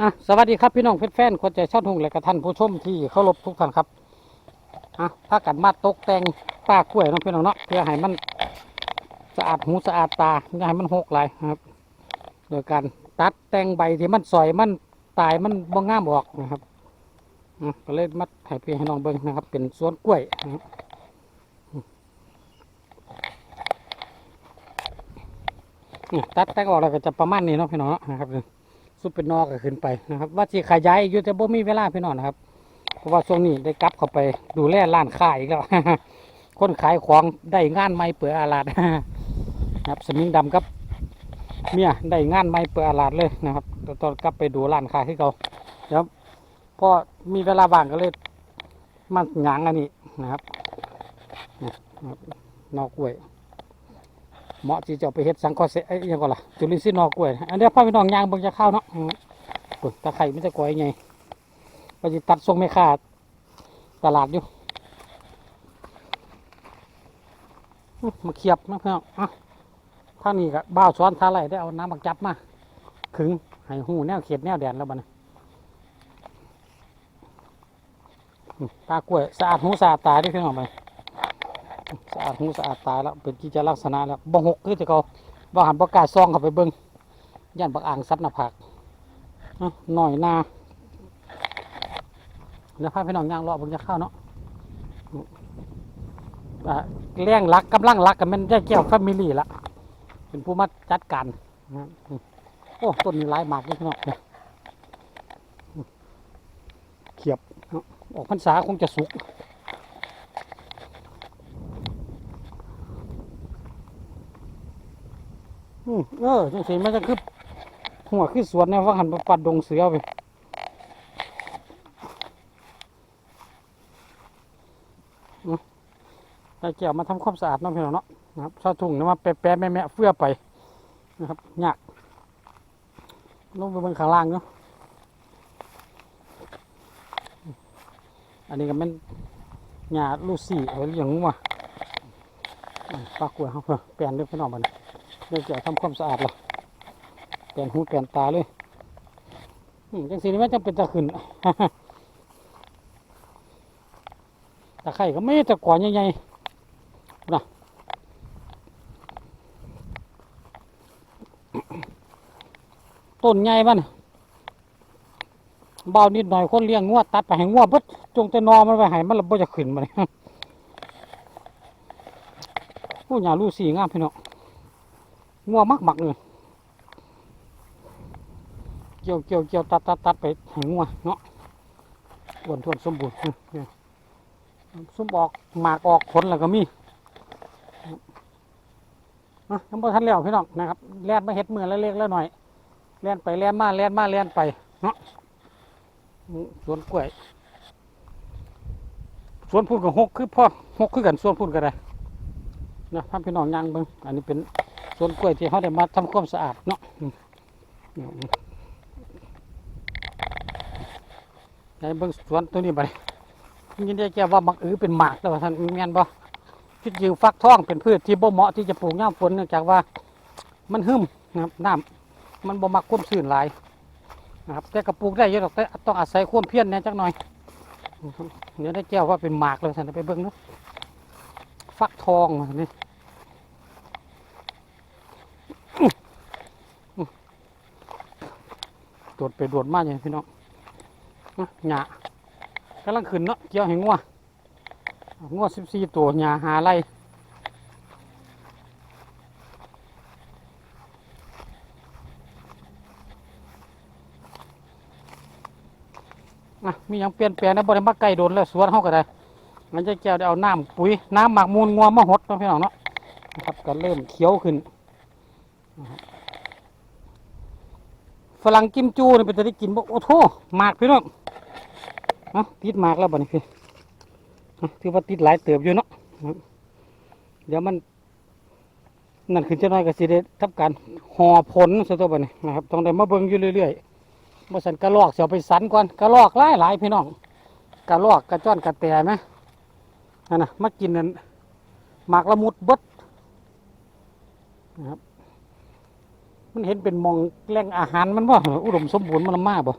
อะสวัสดีครับพี่น้องแฟนๆคนใจชอบทุ่งและกระท่านผู้ชมที่เคารพทุกท่านครับอะถ้ากันมาตกแต่งป้ากล้วยน้องพี่น้องเนาะเพื่อให้มันสะอาดหูสะอาดตาอย่าให้มันหกไหลครับ โดยการตัดแต่งใบที่มันสอยมันตายมันบ่งามออกนะครับอะก็เลยมัดให้พี่ให้น้องเบิ่งนะครับ เป็นสวนกล้วยนะครับตัดแต่งออกแล้วก็จะประมาณนี้เนาะพี่น้องนะนะครับ สุดเป็นนอกก็ขึ้นไปนะครับ ว่าสิขยายอยู่แต่บ่มีเวลาพี่น้องนะครับ เพราะว่าช่วงนี้ได้กลับเข้าไปดูแลร้านค้าอีกแล้ว คนขายของได้งานใหม่เปิดอาลาดนะครับ สมิงดำกับเมียได้งานใหม่เปิดอาลาดเลยนะครับตอนตอนกลับไปดูร้านค้าที่เขาเดี๋ยวพอมีเวลาว่างก็เลยมันหยางอันนี้นะครับนะครับนอกกล้วย เหมาะที่จะไปเฮ็ดสังเคราะห์เสไอ้ยยังก่อนล่ะจุลินทรีย์นอกกล้วย อันเนี้ยพ่อพี่น้องยางเบิ่งจะเข้าเนาะปุ่นตะไคร่ไม่จะก่อยไงก็จะตัดทรงไม่ขาดตลาดอยู่มาเขียบนะพี่องอะท่านี้ก็บ้าวซ้อนท่าไรได้เอาน้ำบักจับมาขึงให้หูแนวเขียดแนวแดนแล้วบ้านะอื้อตากล้วยสะอาดหูสะอาดตาเด้วยพี่อน้องไป อาดหูสะอาดตาแล้วเป็นกิจลักษณะแล้วบ่หกคือจะเขาบ่หันประกล้าซองเข้าไปเบิ่งย่านบักอ่างซับหน้าผากหน่อยหนาเดี๋ยวพาพี่น้องย่างเลาะเบิ่งจะเข้าเนาะอะแรงรักกำลังรักกันมันได้แก้วแฟมิลี่ละเป็นผู้มาจัดการนะโอ้ต้นนี้หลายหมากเลยพี่น้องเนี่ยเขียบออกพรรษาคงจะสุก อืมเออจังสีมันจะคือหัวคือสวนเนี่ยว่าหันไปปัดดงเสือไปอืมใส่แก้วมาทำความสะอาดน้องพี่น้องเนาะนะครับชาวถุงเนี่ยมาแปะๆแม่ๆเฟื่อไปนะครับยากลงไปบนข้างล่างเนาะอันนี้ก็เป็นหญ้าลูซี่เอาเลี้ยงงัวอ่าปลากล้วยเขาเพื่อแปลนเด้วยพี่น้องมัน เดี๋ยวจะทำความสะอาดหรอเลี่ยนหูเปลี่ยนตาเลยอืมจังสีนี้มันจำเป็นจะขึ้นตะไคร่ก็ไม่ตะกอนใหญ่ๆนะต้นใหญ่มันเบานิดหน่อยคนเลี้ยงงวดตัดไปให้งวดบดจงแต่นอมันไปให้มันระเบิจะขึ้นมาเลยผู้หญาลูสีงามพี่น้อง งัวมักมักเลยเกี่ยวเกี่ยวเกี่ยวตัดตัดตัดไปหงัวเนาะอ้วนท้วนสมบูรณ์เนี่ยสมออกหมากออกผลแล้วก็มีนะทั้งหมดท่านแล้วพี่น้องนะครับแล่นมาเฮ็ดมือแล้วเล็กแล้วหน่อยแล่นไปแล่นมาแล่นมาแล่นไปเนาะสวนกล้วยสวนพุ่นกับหกคือพ่อหกคือกันสวนพุ่นก็ได้นะท่านพี่น้องยางเบิ่งอันนี้เป็น สวนกล้วยที่เขาได้มาทำความสะอาดเนาะอืมอืมในเบื้องสวนตัวนี้ไปยินได้แก่ว่ามักอือเป็นหมากแล้วท่านแม่นบ่พิจิวฟักทองเป็นพืชที่บ่เหมาะที่จะปลูกย่ามฝนเนื่องจากว่ามันหึมนะครับน้ำมันบ่มักความชื้นหลายนะครับแต่กระปลูกได้เยอะหรอกแต่ต้องอาศัยความเพียรเนี่ยจักหน่อยเดี๋ยได้แก้วว่าเป็นหมากเลยท่านไปเบิ่งเนาะฟักทองนี่ โดดไปโดดมาอย่างพี่น้องนะหญ้ากำลังขึ้นเนาะเกี่ยวให้งัวงัวสิบสี่ตัวหญ้าหาไรนะมีหยังเปลี่ยนแปลงนะบริมาไก่โดนแล้วสวนเขาก็ได้มันจะแก้วได้เอาน้ำปุ๋ยน้ำหมักมูลงัวมาหดเนาะพี่น้องเนาะนะครับก็เริ่มเขียวขึ้น ฝรั่งกิมจูนี่เป็นจะได้กินบ่โอ้โถหมากพี่น้องเนาะติดหมากแล้วบ่นี่พี่เนะถือว่าติดหลายเติบอยู่เนาะเดี๋ยวมันนั่นขึ้นจะน้อยก็สิได้ทำการห่อผลซะตัวบ่นี่นะครับต้องได้มาเบิ่งอยู่เรื่อยๆบ่สันกระลอกเสียไปสันก่อนกระลอกหลายหลายพี่น้องกระลอกกระจ้อนกระแตไหมนั่นน่ะมากินนั่นหมากละมุดบดนะครับ มันเห็นเป็นมองแหล่งอาหารมันบ่อุดมสมบูรณ์มันมาบ่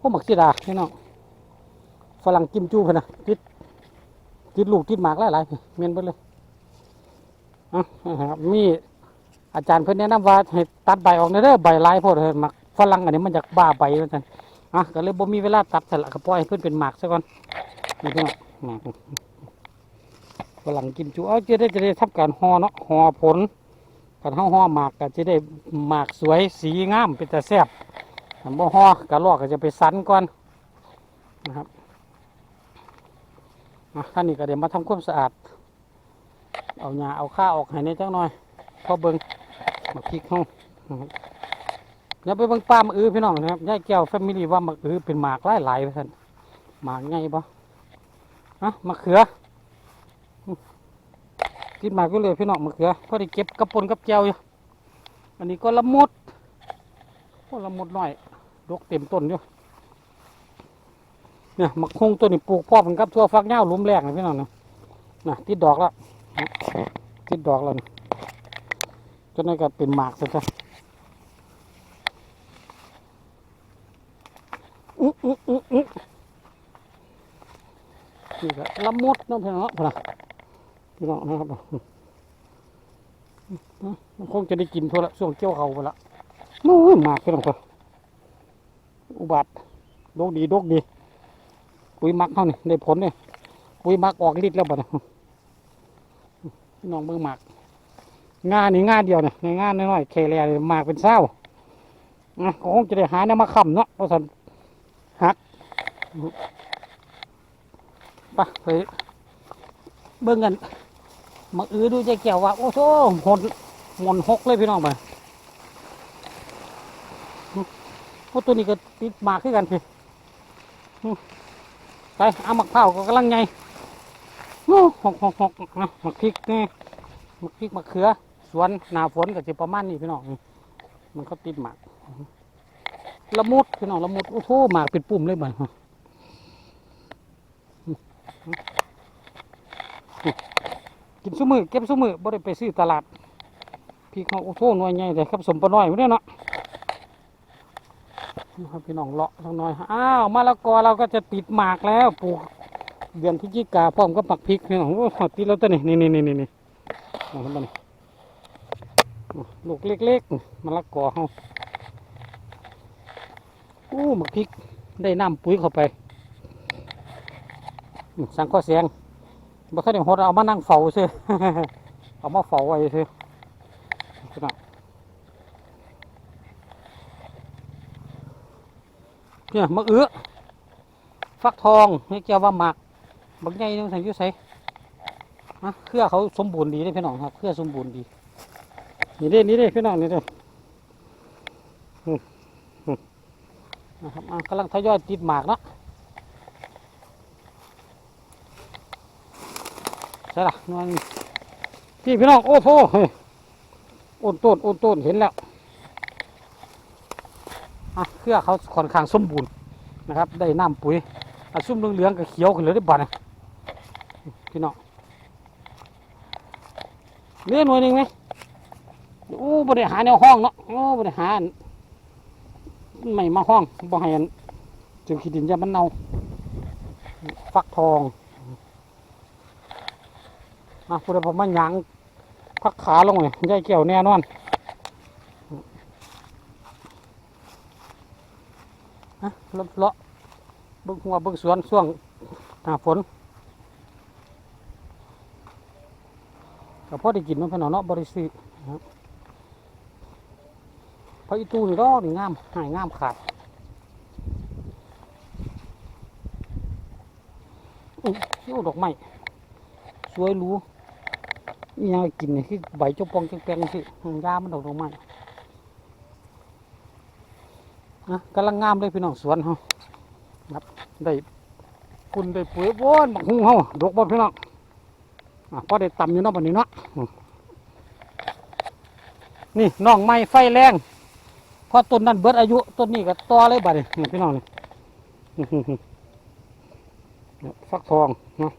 พวกหมักสีดาพี่น้องฝรั่งกิมจูพนะติดติดลูกติดหมากหลายๆเมียนไปเลยอะมีอาจารย์เพิ่อนแนะนำว่าให้ตัดใบออกเด้อใบลายพดเถอะหมักฝรั่งอันนี้มันจากบ้าใบว่าซั่นอะก็เลยบ่มีเวลาตัดแต่ละก็ปล่อยเพิ่อนเป็นหมากซะก่อนนี่พี่น้องหมากฝรั่งกิมจูเอาจะได้จะได้ทำการห่อเนาะห่อผล กันห่อห่อหมากก็จะได้หมากสวยสีงามเป็นแต่แซ่บอันบ่ห่อกระลอกก็จะไปสันก่อนนะครับอะท่านนี้ก็เดี๋ยวมาทำความสะอาด เอาหญ้าเอาข้าออกให้ในจังหน่อยพอเบิ่งมาพริกห้องนะครับแล้วไปเบิ่งป้ามอื้อพี่น้องนะครับยายแก้วแฟมิลี่ว่ามะอื้อเป็นหมากหลายหลายท่านหมากไงบ่อะมะเขือ กินหมากก็เลยพี่น้องมะเขือพอได้เก็บกระปนกับแจวอยู่อันนี้ก็ละมุดโอ้ละมุดน้อยดกเต็มต้นอยู่เนี่ยมะคงตัวนี้ปลูกพ่อมกับทั่วฟักเง่าลุ่มแรกนะพี่น้องนะน่ะติดดอกแล้วติดดอกแล้วนี่จนนั้นก็เป็นหมากซะจ้ะอื้ออื้ออื้ออือนี่ก็ละมุดน้องพี่น้องเนาะ พี่น้องนะครับมันคงจะได้กินทั่วละช่วงเกี่ยวเขาไปละนู้นมากพี่น้องครับอุบัติโดกดีโดกดี ปุ๋ยมักเขานี่ได้ผลเนี่ยปุ๋ยมักออกฤทธิ์แล้วบัดนี้พี่น้องเบิ่งหมากงานนี่งานเดียวเนี่ยงานน้อยๆเคแลนี่หมากเป็นเศร้าอะก็คงจะได้หาเนี่ยมาค้ำเนาะเพราะสันหักไปไปเบิ่งกัน มักอื้อดูใจแก้วว่า โอ้โหหดหมนหกเลยพี่น้องไปโอ้ตัวนี้ก็ติดหมากขึ้นกันพี่ไปเอาหมักเผาก็กำลังไงโอ้หกหกหกนะมักพริกนี่หมักพริกมักเขือ สวนหนาฝนก็จะประมาณนี้พี่น้องมันก็ติดหมากละมุดพี่น้องละมุดโอ้โหหมากเป็นปุ่มเลยบ่ กินซุมือเก็บซุมือบ่ได้ไปซื้อตลาดพี่เขาโอ้โหหน่วยใหญ่เลยครับสมปน้อยไม่ได้เนาะนี่ครับพี่น้องเลาะสักหน่อยอ้าวมะละกอเราก็จะติดหมากแล้วปลูกเดือนพฤศจิกาพร้อมกับปักพริกพี่น้องโอ้โหติดแล้วตัวนี้นี่นี่นี่นี่นี่เอาขึ้นมานี่ลูกเล็กๆมะละกอเฮาโอ้หมักพริกได้น้ำปุ๋ยเข้าไปสังข้อเสียง บ่เคยได้หดเอามานั่งเฝ้าซื่อเอามาเฝ้าไว้ซื้อเนี่ยมะเอื้อฟักทองนี่เกี่ยวว่าหมากบางใหญ่ยังสังอยุใส่ฮะเครือเขาสมบูรณ์ดีเลยพี่น้องครับเครือสมบูรณ์ดี นี่เด้นี่เด้พี่น้องนี่เด้นะครับกำลังทยอยติดหมากเนาะ ช่ล่ะนวลพี่พี่น้องโอ้โหเฮ้ยโอนต้นโอนต้นเห็นแล้วอะเครือเขาค่อนข้างสมบูรณ์นะครับ ได้น้ำปุ๋ยอะซุ่มเหลืองๆกับเขียวขึ้นเลยได้บ้านะพี่น้องเลี้ยหน่วยหนึ่งไหมโอ้บริหารแนวห้องเนาะโอ้บริหารไม่มาห้องบ่ให้อันจึงขีดินยามันเน่าฟักทอง อะพูดผมมาหยังพักขาลงเลยยายเกี่ยวแน่นอนอะเลาะเบิ้งหัวเบิ้งสวนช่วงหน้าฝนก็พอได้กินมันขนาดเนาะบริสุทธิ์นะครับพระอีตูนี่ก็นี่งามหายงามขาดอุ้ยโอ้ดอกไม้สวยรู้ ยังกินนี่คือใบจกปองจังแปลงสิยามันดอกดอกไม้นะกำลังงามเลยพี่น้องสวนเฮาครับได้ปุ่นได้ปุ๋ยโว้นบักฮุงเฮาดอกบ่พี่น้องอะพอได้ตำอยู่เนาะบัดนี้เนาะนี่น้องไม้ไฟแรงพอต้นนั้นเบิดอายุต้นนี้ก็ต่อเลยบัดนี้พี่น้องนี่ฟักทองเนาะ